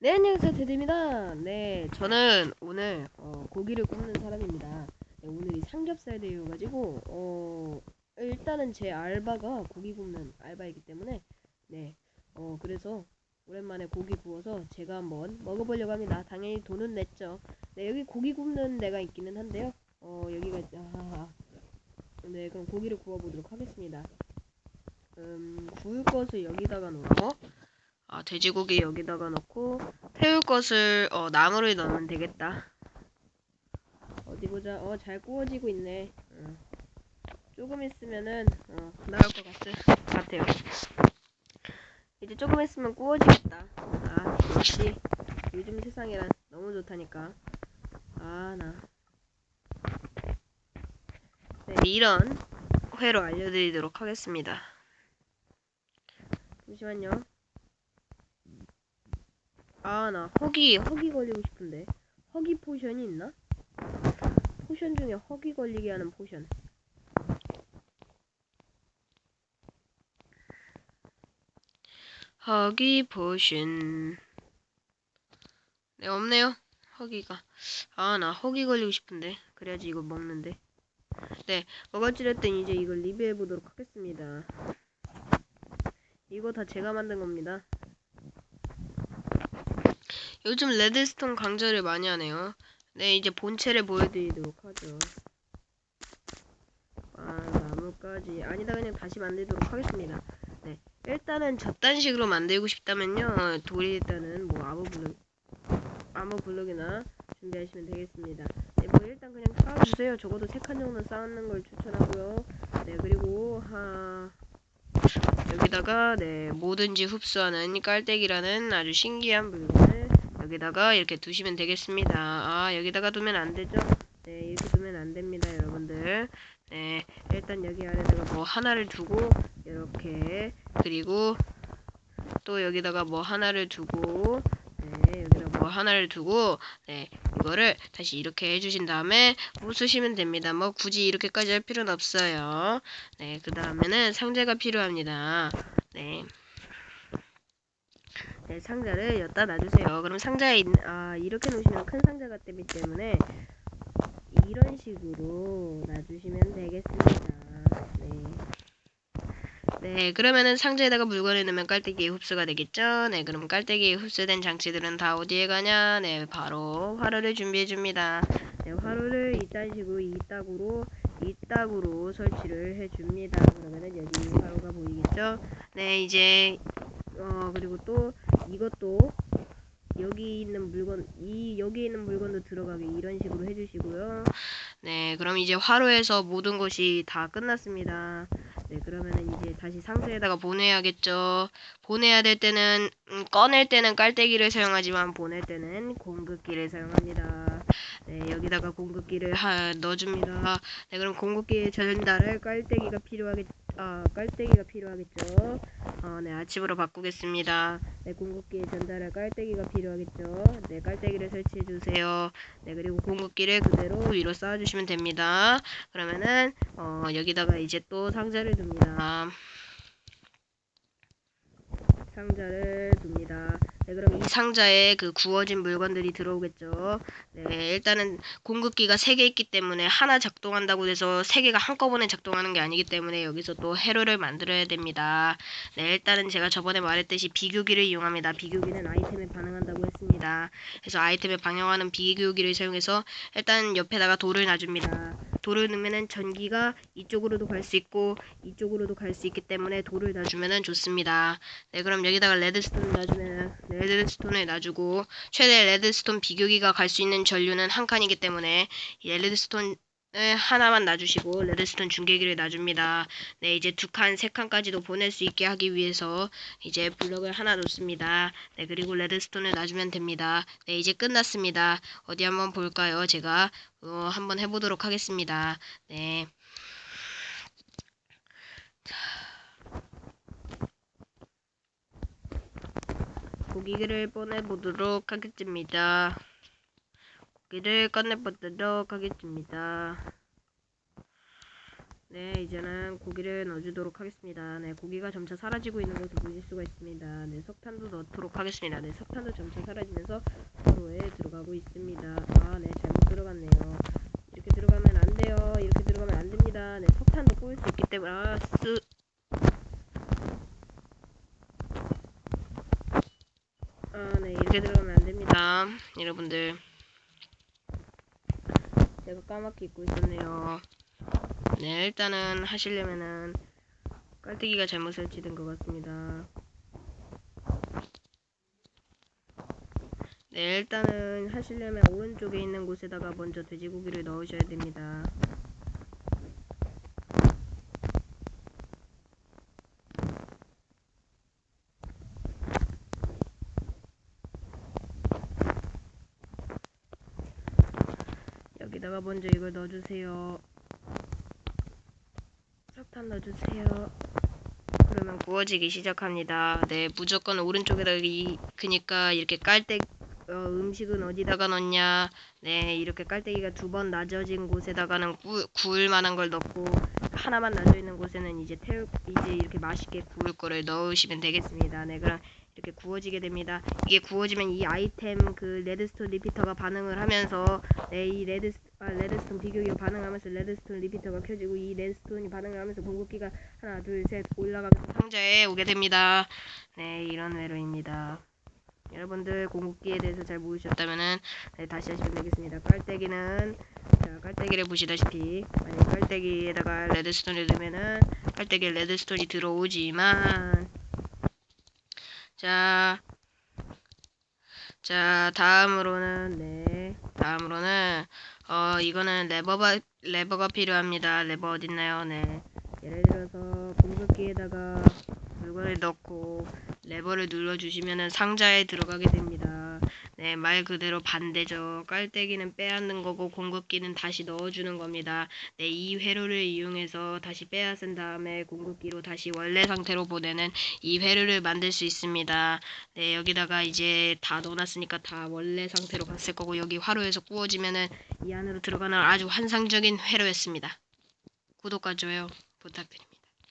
네, 안녕하세요. 테드입니다. 네, 저는 오늘 어, 고기를 굽는 사람입니다. 네, 오늘이 삼겹살 대회여가지고 어, 일단은 제 알바가 고기 굽는 알바이기 때문에 네, 어, 그래서 오랜만에 고기 구워서 제가 한번 먹어보려고 합니다. 당연히 돈은 냈죠. 네, 여기 고기 굽는 데가 있기는 한데요. 어, 여기가 아, 네, 그럼 고기를 구워보도록 하겠습니다. 음, 구울 것을 여기다가 놓고 아, 돼지고기 여기다가 넣고 태울 것을 어, 나무를 넣으면 되겠다. 어디 보자. 어, 잘 구워지고 있네. 어. 조금 있으면은 어, 나올 것 같, 같아요. 이제 조금 있으면 구워지겠다. 아, 역시 요즘 세상이란 너무 좋다니까. 아, 나. 네, 이런 회로 알려드리도록 하겠습니다. 잠시만요. 아, 나 허기, 허기 걸리고 싶은데. 허기 포션이 있나? 포션 중에 허기 걸리게 하는 포션. 허기 포션. 네, 없네요. 허기가. 아, 나 허기 걸리고 싶은데. 그래야지 이거 먹는데. 네, 어거찌됐든 이제 이걸 리뷰해 보도록 하겠습니다. 이거 다 제가 만든 겁니다. 요즘 레드스톤 강좌를 많이 하네요. 네, 이제 본체를 보여드리도록 하죠. 아, 나무까지. 아니다, 그냥 다시 만들도록 하겠습니다. 네. 일단은 저딴 식으로 만들고 싶다면요. 돌이 일단은 뭐 아무 블록, 아무 블록이나 준비하시면 되겠습니다. 네, 뭐 일단 그냥 쌓아주세요. 적어도 세 칸 정도 쌓는 걸 추천하고요. 네, 그리고 하... 여기다가 네 뭐든지 흡수하는 깔때기라는 아주 신기한 물건을 여기다가 이렇게 두시면 되겠습니다. 아 여기다가 두면 안 되죠? 네 이렇게 두면 안 됩니다, 여러분들. 네 일단 여기 아래다가 뭐 하나를 두고 이렇게 그리고 또 여기다가 뭐 하나를 두고 네 여기다 뭐 하나를 두고 네 이거를 다시 이렇게 해주신 다음에 부수시면 됩니다. 뭐 굳이 이렇게까지 할 필요는 없어요. 네, 그 다음에는 상자가 필요합니다. 네. 네, 상자를 여기다 놔주세요. 그럼 상자에 있, 아, 이렇게 놓으시면 큰 상자가 되기 때문에 이런 식으로 놔주시면 되겠습니다. 네. 네, 그러면은 상자에다가 물건을 넣으면 깔때기에 흡수가 되겠죠? 네, 그럼 깔때기에 흡수된 장치들은 다 어디에 가냐? 네, 바로 화로를 준비해 줍니다. 네, 화로를 이딴 식으로 이따구로 이따구로 설치를 해 줍니다. 그러면은 여기 화로가 보이겠죠? 네, 이제 어 그리고 또 이것도 여기 있는 물건 이 여기 있는 물건도 들어가게 이런 식으로 해주시고요. 네, 그럼 이제 화로에서 모든 것이 다 끝났습니다. 네, 그러면은 이제 다시 상자에다가 보내야겠죠. 보내야 될 때는 음, 꺼낼 때는 깔때기를 사용하지만 보낼 때는 공급기를 사용합니다. 네, 여기다가 공급기를 하, 넣어줍니다. 네, 그럼 공급기에 전달할 깔때기가 필요하겠, 아, 깔때기가 필요하겠죠. 어, 네, 아침으로 바꾸겠습니다. 네, 공급기에 전달할 깔때기가 필요하겠죠. 네, 깔때기를 설치해 주세요. 네, 그리고 공급기를 그대로 위로 쌓아 주시면 됩니다. 그러면은 어, 여기다가 이제 또 상자를 둡니다. 상자를 둡니다. 네, 그럼 이 상자에 그 구워진 물건들이 들어오겠죠. 네, 일단은 공급기가 3개 있기 때문에 하나 작동한다고 해서 3개가 한꺼번에 작동하는 게 아니기 때문에 여기서 또 회로를 만들어야 됩니다. 네, 일단은 제가 저번에 말했듯이 비교기를 이용합니다. 비교기는 아이템에 반응한다고 했습니다. 그래서 아이템에 반영하는 비교기를 사용해서 일단 옆에다가 돌을 놔줍니다. 돌을 넣으면은 전기가 이쪽으로도 갈 수 있고 이쪽으로도 갈 수 있기 때문에 돌을 놔주면은 좋습니다. 네, 그럼 여기다가 레드스톤을 놔주면 레드스톤을 놔주고 최대 레드스톤 비교기가 갈 수 있는 전류는 한 칸이기 때문에 이 레드스톤 을 하나만 놔주시고 레드스톤 중계기를 놔줍니다. 네 이제 두 칸, 세 칸까지도 보낼 수 있게 하기 위해서 이제 블럭을 하나 놓습니다. 네 그리고 레드스톤을 놔주면 됩니다. 네 이제 끝났습니다. 어디 한번 볼까요? 제가 어, 한번 해보도록 하겠습니다. 네. 고기를 꺼내보도록 하겠습니다. 고기를 꺼내보도록 하겠습니다. 네, 이제는 고기를 넣어주도록 하겠습니다. 네, 고기가 점차 사라지고 있는 것을 보실 수가 있습니다. 네, 석탄도 넣도록 하겠습니다. 네, 석탄도 점차 사라지면서 서로에 들어가고 있습니다. 아, 네, 잘못 들어갔네요. 이렇게 들어가면 안 돼요. 이렇게 들어가면 안 됩니다. 네, 석탄도 꼬일 수 있기 때문에 아, 쓰. 아, 네, 이렇게 들어가면 안 됩니다. 여러분들. 제가 까맣게 입고 있었네요. 네, 일단은 하시려면은 깔때기가 잘못 설치된 것 같습니다. 네, 일단은 하시려면 오른쪽에 있는 곳에다가 먼저 돼지고기를 넣으셔야 됩니다. 여기다가 먼저 이걸 넣어주세요. 석탄 넣어주세요. 그러면 구워지기 시작합니다. 네, 무조건 오른쪽에다 이 그니까 이렇게 깔때 어, 음식은 어디다가 넣냐? 네, 이렇게 깔때기가 두 번 낮아진 곳에다가는 구, 구울 만한 걸 넣고 하나만 낮아 있는 곳에는 이제 태우 이제 이렇게 맛있게 구울 거를 넣으시면 되겠습니다. 네, 그럼 이렇게 구워지게 됩니다. 이게 구워지면 이 아이템 그 레드스톤 리피터가 반응을 하면서 네, 이 레드 아, 레드스톤 비교기가 반응하면서 레드스톤 리피터가 켜지고 이 레드스톤이 반응을 하면서 공급기가 하나 둘 셋 올라가면서 상자에 오게 됩니다. 네, 이런 회로입니다. 여러분들 공급기에 대해서 잘 모르셨다면은 네, 다시 하시면 되겠습니다. 깔때기는 자 깔때기를 보시다시피 만약 깔때기에다가 레드스톤을 넣으면은 깔때기에 레드스톤이 들어오지만 자, 자 다음으로는 네 다음으로는 어 이거는 레버가 레버가 필요합니다. 레버 어딨나요? 네 예를 들어서 공급기에다가 물건을 넣고 레버를 눌러주시면은 상자에 들어가게 됩니다. 네, 말 그대로 반대죠. 깔때기는 빼앗는 거고 공급기는 다시 넣어주는 겁니다. 네, 이 회로를 이용해서 다시 빼앗은 다음에 공급기로 다시 원래 상태로 보내는 이 회로를 만들 수 있습니다. 네, 여기다가 이제 다 넣어놨으니까 다 원래 상태로 갔을 거고 여기 화로에서 구워지면은 이 안으로 들어가는 아주 환상적인 회로였습니다. 구독과 좋아요 부탁드립니다.